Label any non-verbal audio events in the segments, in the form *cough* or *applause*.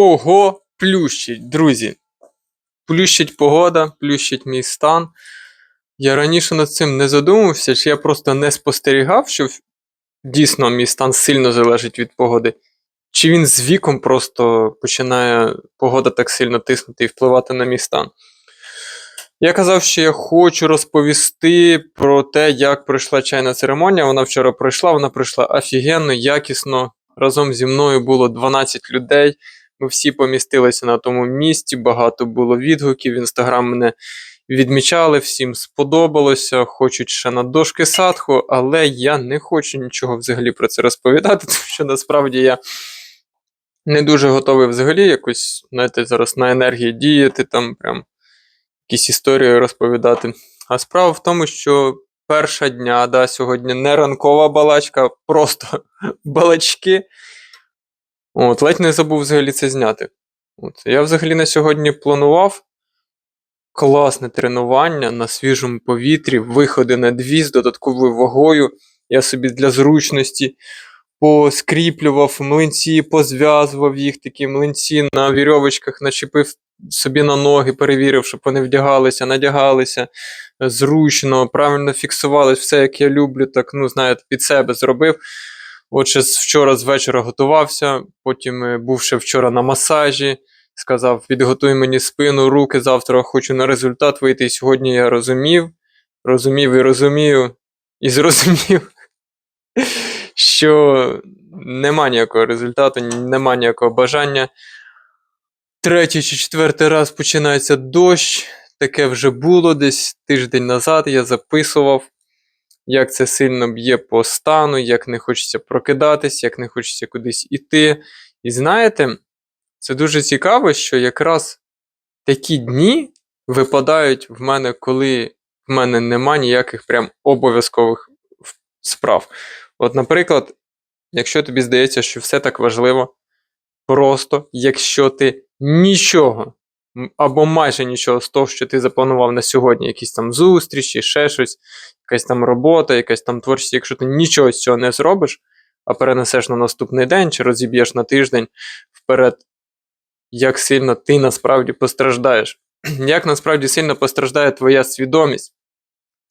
Ого, плющить, друзі. Плющить погода, плющить мій стан. Я раніше над цим не задумувався, чи я просто не спостерігав, що дійсно мій стан сильно залежить від погоди. Чи він з віком просто починає погода так сильно тиснути і впливати на мій стан. Я казав, що я хочу розповісти про те, як пройшла чайна церемонія. Вона вчора пройшла, вона пройшла офігенно, якісно. Разом зі мною було 12 людей. Ми всі помістилися на тому місці, багато було відгуків. Інстаграм мене відмічали, всім сподобалося, хочуть ще на дошки садху, але я не хочу нічого взагалі про це розповідати, *laughs* тому що насправді я не дуже готовий взагалі якось, знаєте, зараз на енергії діяти, там прям якісь історії розповідати. А справа в тому, що перша дня, да, сьогодні не ранкова балачка, просто *laughs* балачки. От, ледь не забув взагалі це зняти. От, я взагалі на сьогодні планував класне тренування на свіжому повітрі, виходи на дві з додатковою вагою. Я собі для зручності поскріплював млинці, позв'язував їх такі млинці на вірьовочках, начепив собі на ноги, перевірив, щоб вони вдягалися, надягалися зручно, правильно фіксувалось, все як я люблю, так, ну, знаєте, під себе зробив. Отже, вчора з вечора готувався, потім е, був ще вчора на масажі, сказав: підготуй мені спину, руки, завтра хочу на результат вийти. І сьогодні я розумів, розумів і розумію, і зрозумів, *laughs* що нема ніякого результату, нема ніякого бажання. Третій чи четвертий раз починається дощ. Таке вже було десь тиждень назад. Я записував, як це сильно б'є по стану, як не хочеться прокидатись, як не хочеться кудись іти. І знаєте, це дуже цікаво, що якраз такі дні випадають в мене, коли в мене нема ніяких прям обов'язкових справ. От, наприклад, якщо тобі здається, що все так важливо, просто якщо ти нічого або майже нічого з того, що ти запланував на сьогодні, якісь там зустрічі, ще щось, якась там робота, якась там творчість, якщо ти нічого з цього не зробиш, а перенесеш на наступний день чи розіб'єш на тиждень вперед, як сильно ти насправді постраждаєш, *clears throat* як насправді сильно постраждає твоя свідомість,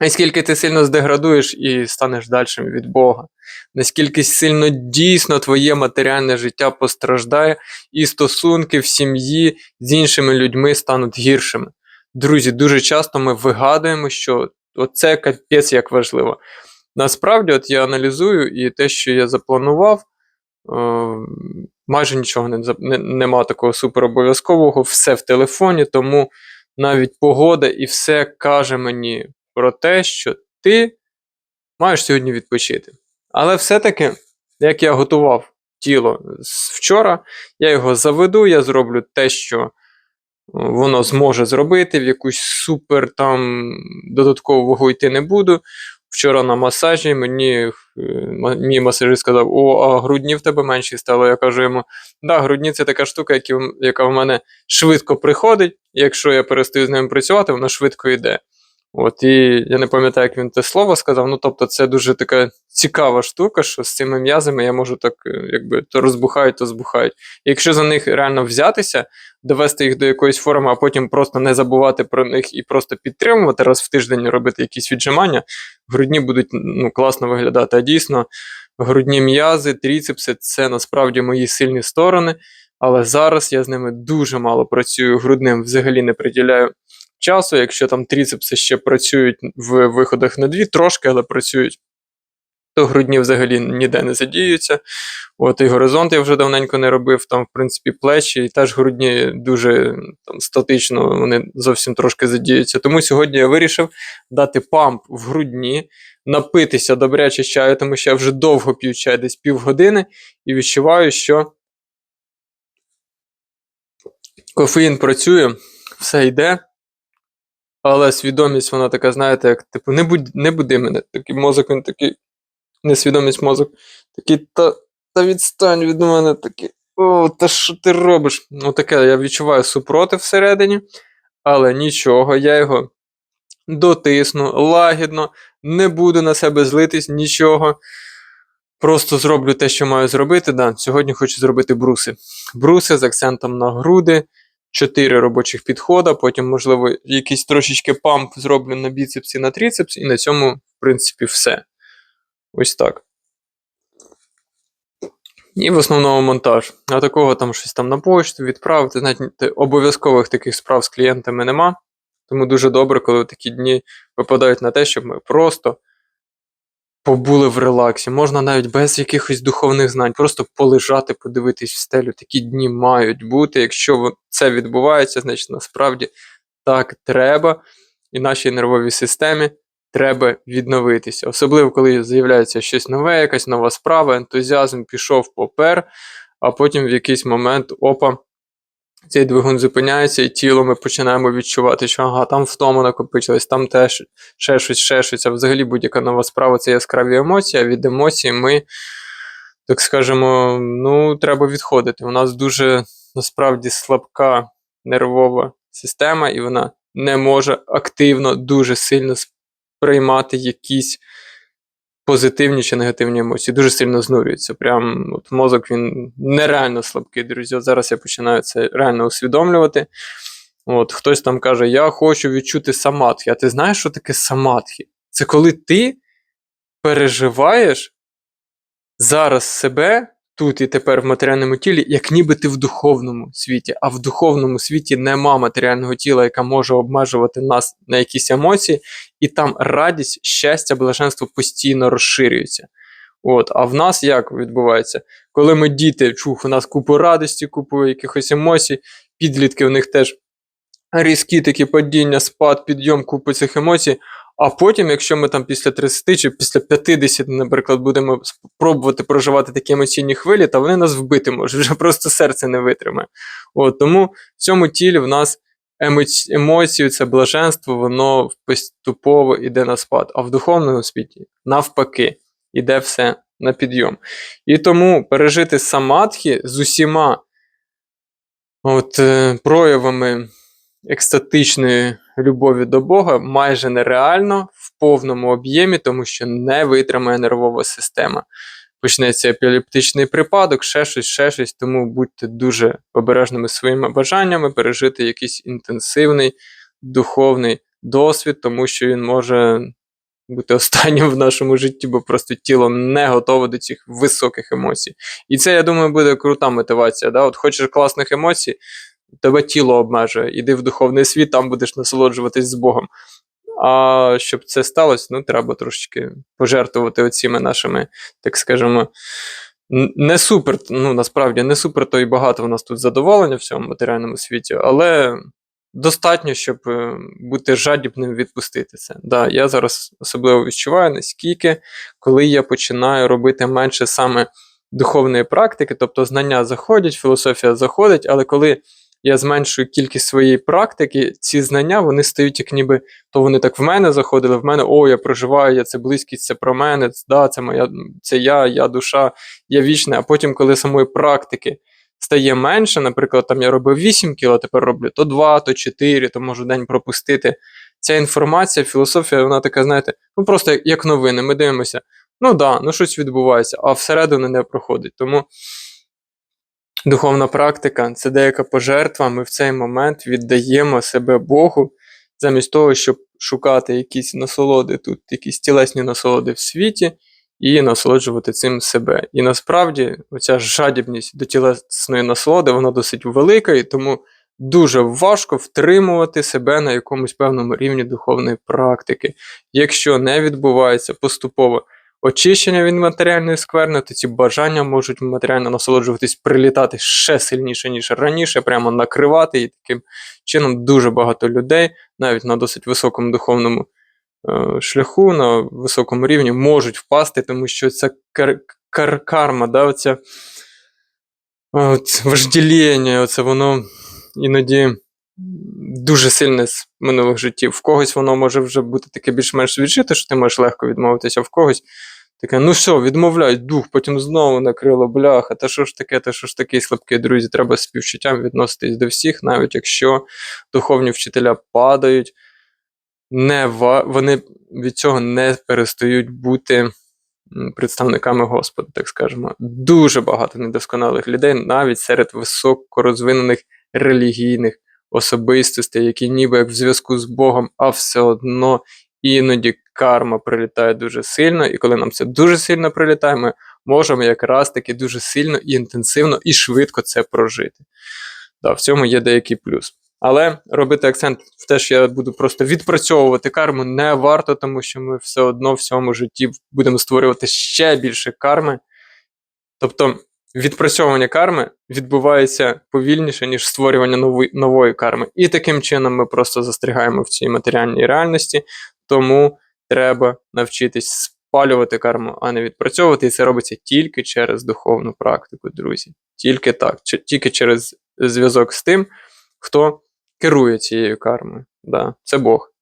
наскільки ти сильно здеградуєш і станеш дальшим від Бога, наскільки сильно дійсно твоє матеріальне життя постраждає, і стосунки в сім'ї з іншими людьми стануть гіршими. Друзі, дуже часто ми вигадуємо, що оце капець як важливо. Насправді, от я аналізую, і те, що я запланував, е, майже нічого не, не, нема такого суперобов'язкового, все в телефоні, тому навіть погода і все каже мені про те, що ти маєш сьогодні відпочити. Але все-таки, як я готував тіло з вчора, я його заведу, я зроблю те, що е, воно зможе зробити, в якусь супер там додаткову вагу йти не буду. Вчора на масажі мені е, мій масажист сказав: О, а грудні в тебе менші стало. Я кажу йому: да, грудні це така штука, яка в мене швидко приходить. Якщо я перестаю з ними працювати, вона швидко йде. От, і я не пам'ятаю, як він те слово сказав. Ну, тобто, це дуже така цікава штука, що з цими м'язами я можу так, е, якби то розбухають, то збухають. І якщо за них реально взятися, довести їх до якоїсь форми, а потім просто не забувати про них і просто підтримувати раз в тиждень робити якісь віджимання, грудні будуть ну, класно виглядати. А дійсно, грудні м'язи, тріцепси це насправді мої сильні сторони. Але зараз я з ними дуже мало працюю, грудним взагалі не приділяю часу. Якщо там тріцепси ще працюють в виходах на дві, трошки, але працюють, то грудні взагалі ніде не задіються. От і горизонт я вже давненько не робив, там, в принципі, плечі, і теж грудні дуже там, статично, вони зовсім трошки задіються. Тому сьогодні я вирішив дати памп в грудні, напитися добряче чаю, тому що я вже довго п'ю чай, десь півгодини, і відчуваю, що кофеїн працює, все йде. Але свідомість, вона така, знаєте, як типу, не, будь, не буди мене. Такий мозок, він такий, несвідомість мозок. Такий, та, та відстань від мене, такий. О, та що ти робиш? Ну таке, я відчуваю супротив всередині, але нічого, я його дотисну лагідно, не буду на себе злитись, нічого. Просто зроблю те, що маю зробити. Да, сьогодні хочу зробити бруси. Бруси з акцентом на груди, 4 робочих підхода, потім, можливо, якийсь трошечки памп зроблю на біцепс і на трицепс, і на цьому, в принципі, все. Ось так. І в основному монтаж. А такого там щось там на почту відправити. Знаєте, обов'язкових таких справ з клієнтами нема. Тому дуже добре, коли такі дні випадають на те, щоб ми просто побули в релаксі. Можна навіть без якихось духовних знань, просто полежати, подивитись в стелю. Такі дні мають бути. Якщо це відбувається, значить насправді так треба. І нашій нервовій системі треба відновитися. Особливо, коли з'являється щось нове, якась нова справа, ентузіазм пішов попер, а потім в якийсь момент опа. Цей двигун зупиняється, і тіло ми починаємо відчувати, що ага, там втома накопичилась, там теж ще щось, ще щось. А взагалі будь-яка нова справа це яскраві емоції, а від емоцій ми, так скажемо, ну, треба відходити. У нас дуже насправді слабка нервова система, і вона не може активно, дуже сильно сприймати якісь позитивні чи негативні емоції. Дуже сильно знурюється. Прям от мозок він нереально слабкий, друзі. От зараз я починаю це реально усвідомлювати. От хтось там каже: Я хочу відчути самадхі. А ти знаєш, що таке самадхі? Це коли ти переживаєш зараз себе тут і тепер в матеріальному тілі, як ніби ти в духовному світі, а в духовному світі нема матеріального тіла, яка може обмежувати нас на якісь емоції, і там радість, щастя, блаженство постійно розширюється. От, а в нас як відбувається? Коли ми діти, чух, у нас купу радості, купу якихось емоцій, підлітки у них теж різкі такі падіння, спад, підйом, купу цих емоцій. А потім, якщо ми там після 30 чи після 50, наприклад, будемо спробувати проживати такі емоційні хвилі, то вони нас вбити можуть, *laughs* вже просто серце не витримає. От, тому в цьому тілі в нас емоці... емоції, це блаженство, воно поступово йде на спад. А в духовному світі, навпаки, іде все на підйом. І тому пережити самадхі з усіма от, е, проявами екстатичної любові до Бога майже нереально в повному об'ємі, тому що не витримає нервова система. Почнеться епілептичний припадок, ще щось, ще щось, тому будьте дуже обережними своїми бажаннями пережити якийсь інтенсивний духовний досвід, тому що він може бути останнім в нашому житті, бо просто тіло не готове до цих високих емоцій. І це, я думаю, буде крута мотивація. Да? От Хочеш класних емоцій, тебе тіло обмежує. Іди в духовний світ, там будеш насолоджуватись з Богом. А щоб це сталося, ну треба трошечки пожертвувати оціми нашими, так скажемо, не супер, ну насправді не супер, то і багато в нас тут задоволення в цьому матеріальному світі, але достатньо, щоб е, бути жадібним відпустити це. Да, я зараз особливо відчуваю, наскільки, коли я починаю робити менше саме духовної практики, тобто знання заходять, філософія заходить, але коли я зменшую кількість своєї практики, ці знання вони стають як ніби то вони так в мене заходили, в мене о, я проживаю, я це близькість, це про мене, це, да, це моя, це я, я душа, я вічна. А потім, коли самої практики стає менше, наприклад, там я робив 8 кіло, тепер роблю то 2, то 4, то можу день пропустити. Ця інформація, філософія, вона така, знаєте, ну просто як, новини. Ми дивимося, ну да, ну щось відбувається, а всередину не проходить. Тому духовна практика це деяка пожертва. Ми в цей момент віддаємо себе Богу, замість того, щоб шукати якісь насолоди тут, якісь тілесні насолоди в світі, і насолоджувати цим себе. І насправді оця жадібність до тілесної насолоди, вона досить велика, і тому дуже важко втримувати себе на якомусь певному рівні духовної практики. Якщо не відбувається поступово очищення від матеріальної скверни, то ці бажання можуть матеріально насолоджуватись, прилітати ще сильніше, ніж раніше, прямо накривати. І таким чином дуже багато людей, навіть на досить високому духовному е, шляху, на високому рівні, можуть впасти, тому що це кар- кар- карма, да, оця, от, вожділення, оце воно іноді дуже сильне з минулих життів. В когось воно може вже бути таке більш-менш віджите, що ти можеш легко відмовитися, а в когось таке, ну все, відмовляй, дух, потім знову накрило, бляха, та що ж таке, та що ж такий слабкий, друзі, треба з співчуттям відноситись до всіх, навіть якщо духовні вчителя падають, не вони від цього не перестають бути представниками Господа, так скажемо. Дуже багато недосконалих людей, навіть серед високорозвинених релігійних особистостей, які ніби як в зв'язку з Богом, а все одно іноді карма прилітає дуже сильно, і коли нам це дуже сильно прилітає, ми можемо якраз таки дуже сильно і інтенсивно і швидко це прожити. Да, в цьому є деякий плюс. Але робити акцент в те, що я буду просто відпрацьовувати карму, не варто, тому що ми все одно в цьому житті будемо створювати ще більше карми. Тобто відпрацьовування карми відбувається повільніше, ніж створювання нової, нової карми. І таким чином ми просто застрягаємо в цій матеріальній реальності, тому треба навчитись спалювати карму, а не відпрацьовувати. І це робиться тільки через духовну практику, друзі. Тільки так, тільки через зв'язок з тим, хто керує цією кармою. Да, це Бог.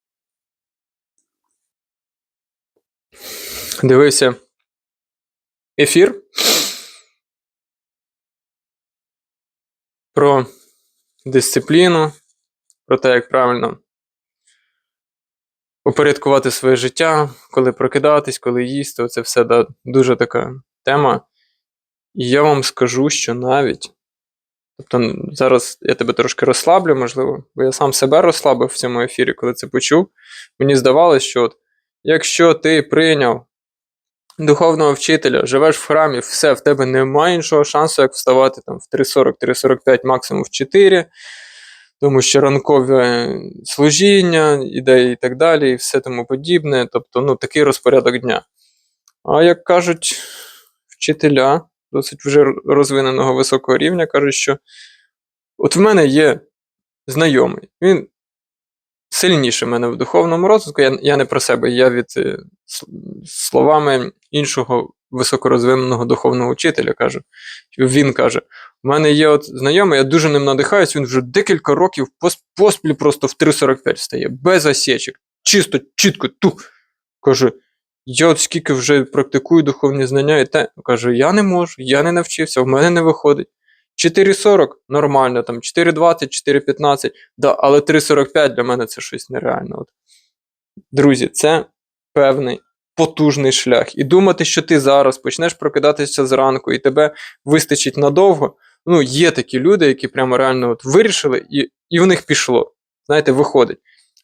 Дивився ефір про дисципліну, про те, як правильно упорядкувати своє життя, коли прокидатись, коли їсти. Оце все да, дуже така тема. І я вам скажу, що навіть. Тобто зараз я тебе трошки розслаблю, можливо, бо я сам себе розслабив в цьому ефірі, коли це почув. Мені здавалося, що от, якщо ти прийняв духовного вчителя, живеш в храмі, все, в тебе немає іншого шансу, як вставати там в 3.40-3.45, максимум в 4, тому що ранкове служіння, ідеї і так далі, і все тому подібне. Тобто, ну, такий розпорядок дня. А як кажуть вчителя досить вже розвиненого високого рівня, кажуть, що от в мене є знайомий, він сильніший мене в духовному розвитку. Я, я не про себе, я від е, словами іншого високорозвиненого духовного вчителя кажу. Він каже: у мене є от знайомий, я дуже ним надихаюсь, він вже декілька років поспіль просто в 3.45 стає, без осечок, чисто, чітко, тух. Каже, я от скільки вже практикую духовні знання, і те каже, я не можу, я не навчився, в мене не виходить. 4.40 нормально, там 4.20, 4.15, да, але 3.45 для мене це щось нереально. От. Друзі, це певний потужний шлях. І думати, що ти зараз почнеш прокидатися зранку, і тебе вистачить надовго. Ну, є такі люди, які прямо реально от вирішили, і, і в них пішло. Знаєте, виходить.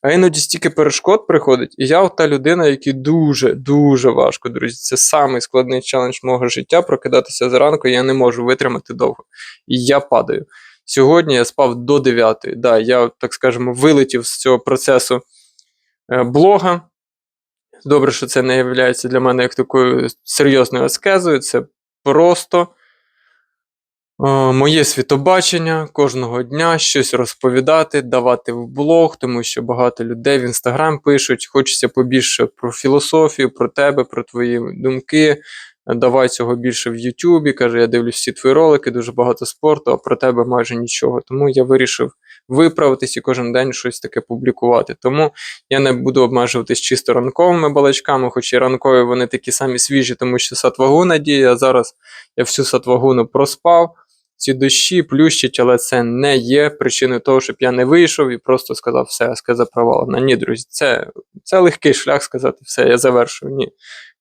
А іноді стільки перешкод приходить, і я та людина, якій дуже, дуже важко, друзі. Це самий складний челендж мого життя прокидатися зранку, я не можу витримати довго. І я падаю. Сьогодні я спав до 9. Да, я, так скажемо, вилетів з цього процесу е, блога. Добре, що це не є для мене як такою серйозною аскезою. Це просто моє світобачення кожного дня щось розповідати, давати в блог, тому що багато людей в інстаграм пишуть, хочеться побільше про філософію, про тебе, про твої думки. Давай цього більше в Ютубі. Каже, я дивлюсь всі твої ролики, дуже багато спорту, а про тебе майже нічого. Тому я вирішив виправитись і кожен день щось таке публікувати. Тому я не буду обмежуватись чисто ранковими балачками, хоч і ранкові вони такі самі свіжі, тому що сатвагуна діє. А зараз я всю сатвагуну проспав. Ці дощі плющать, але це не є причиною того, щоб я не вийшов і просто сказав, все, аскеза провалена. Ні, друзі, це, це легкий шлях сказати, все, я завершив. Ні.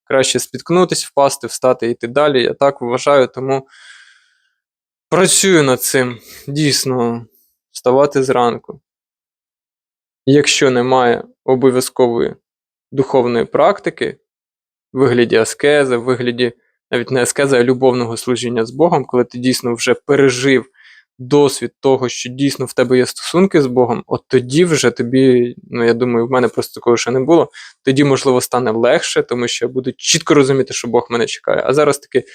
Краще спіткнутись, впасти, встати і йти далі. Я так вважаю, тому працюю над цим. Дійсно, вставати зранку. Якщо немає обов'язкової духовної практики, в вигляді аскези, в вигляді навіть не аскези, а любовного служіння з Богом, коли ти дійсно вже пережив досвід того, що дійсно в тебе є стосунки з Богом, от тоді вже тобі, ну я думаю, в мене просто такого ще не було. Тоді, можливо, стане легше, тому що я буду чітко розуміти, що Бог мене чекає. А зараз таки,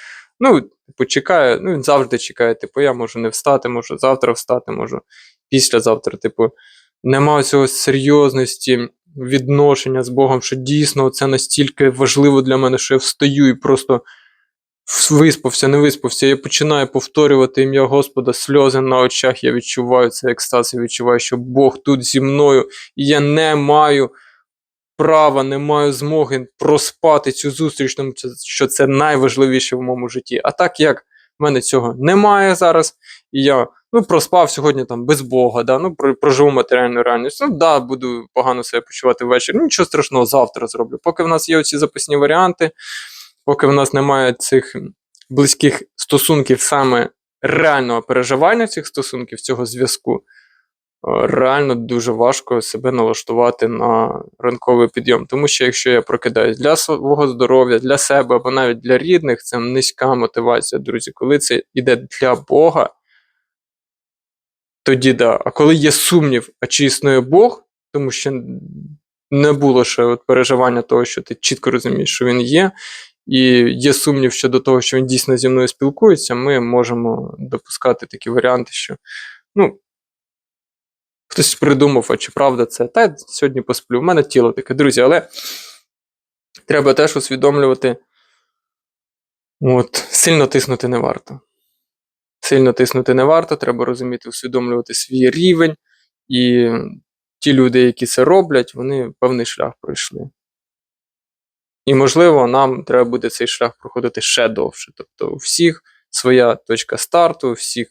ну, типу, чекає, ну він завжди чекає. Типу, я можу не встати, можу завтра встати, можу післязавтра. Типу, нема цього серйозності відношення з Богом, що дійсно це настільки важливо для мене, що я встаю і просто виспався, не виспався. Я починаю повторювати ім'я Господа, сльози на очах. Я відчуваю цей екстаз, я відчуваю, що Бог тут зі мною, і я не маю права, не маю змоги проспати цю зустріч, тому що це найважливіше в моєму житті. А так як в мене цього немає зараз, і я ну, проспав сьогодні там без Бога, да, ну, про- проживу матеріальну реальність. Ну да, буду погано себе почувати ввечері. Ну, нічого страшного, завтра зроблю. Поки в нас є оці запасні варіанти. Поки в нас немає цих близьких стосунків, саме реального переживання цих стосунків, цього зв'язку, е, реально дуже важко себе налаштувати на ранковий підйом. Тому що якщо я прокидаюсь для свого здоров'я, для себе або навіть для рідних, це низька мотивація, друзі. Коли це йде для Бога, тоді да. А коли є сумнів, а чи існує Бог, тому що не було ще от переживання того, що ти чітко розумієш, що він є, і є сумнів щодо того, що він дійсно зі мною спілкується, ми можемо допускати такі варіанти, що ну, хтось придумав, а чи правда це, та я сьогодні посплю. У мене тіло таке, друзі, але треба теж усвідомлювати, от, сильно тиснути не варто. Сильно тиснути не варто, треба розуміти, усвідомлювати свій рівень, і ті люди, які це роблять, вони певний шлях пройшли. І, можливо, нам треба буде цей шлях проходити ще довше. Тобто, у всіх своя точка старту, у всіх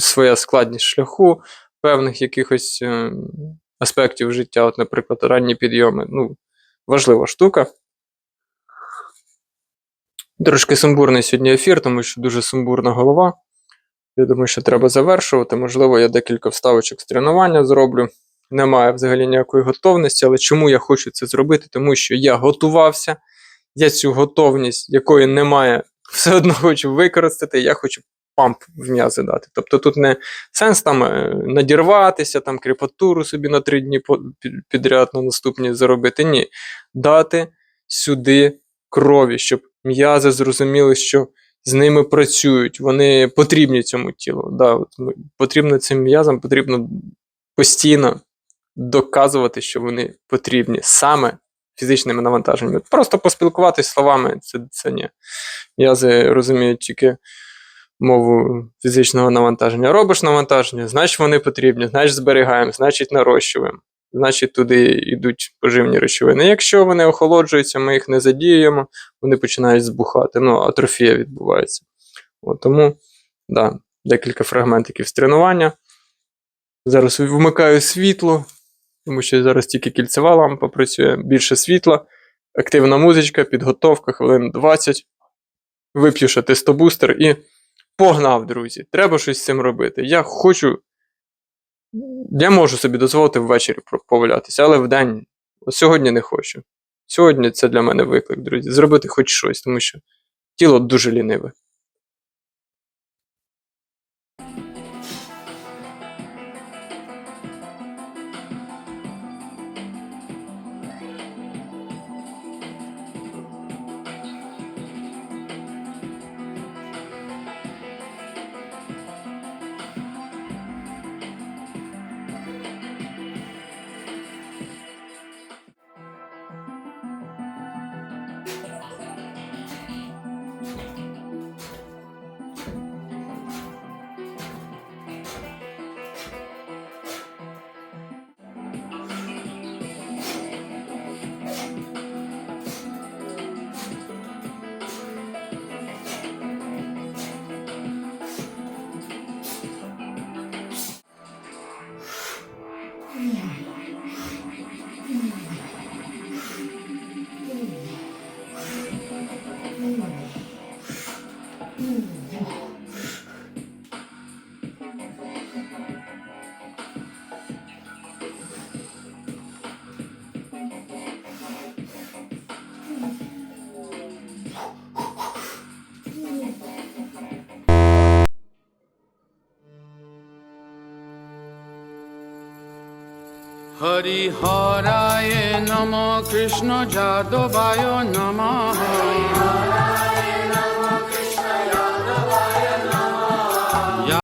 своя складність шляху, певних якихось е, аспектів життя, от, наприклад, ранні підйоми. Ну, важлива штука. Трошки сумбурний сьогодні ефір, тому що дуже сумбурна голова. Я думаю, що треба завершувати. Можливо, я декілька вставочок з тренування зроблю. Немає взагалі ніякої готовності, але чому я хочу це зробити? Тому що я готувався, я цю готовність, якої немає, *laughs* все одно хочу використати, я хочу памп в м'язи дати. Тобто тут не сенс там е, надірватися, там кріпатуру собі на три дні підряд на наступні заробити. Ні. Дати сюди крові, щоб м'язи зрозуміли, що з ними працюють, вони потрібні цьому тілу. Да, от, потрібно цим м'язам, потрібно постійно доказувати, що вони потрібні саме фізичними навантаженнями. Просто поспілкуватись словами це, це ні. М'язи розуміють тільки мову фізичного навантаження. Робиш навантаження, значить вони потрібні, значить зберігаємо, значить нарощуємо. Значить, туди йдуть поживні речовини. Якщо вони охолоджуються, ми їх не задіюємо, вони починають збухати. Ну, атрофія відбувається. От, тому, да, декілька фрагментиків з тренування. Зараз вмикаю світло, тому що зараз тільки кільцева лампа працює, більше світла, активна музичка, підготовка, хвилин 20. Вип'ю ще тестобустер і погнав, друзі. Треба щось з цим робити. Я хочу. Я можу собі дозволити ввечері повалятися, але вдень. Сьогодні не хочу. Сьогодні це для мене виклик, друзі. Зробити хоч щось, тому що тіло дуже ліниве. Hurry, hurry. Krishna যাদবায় নমঃ।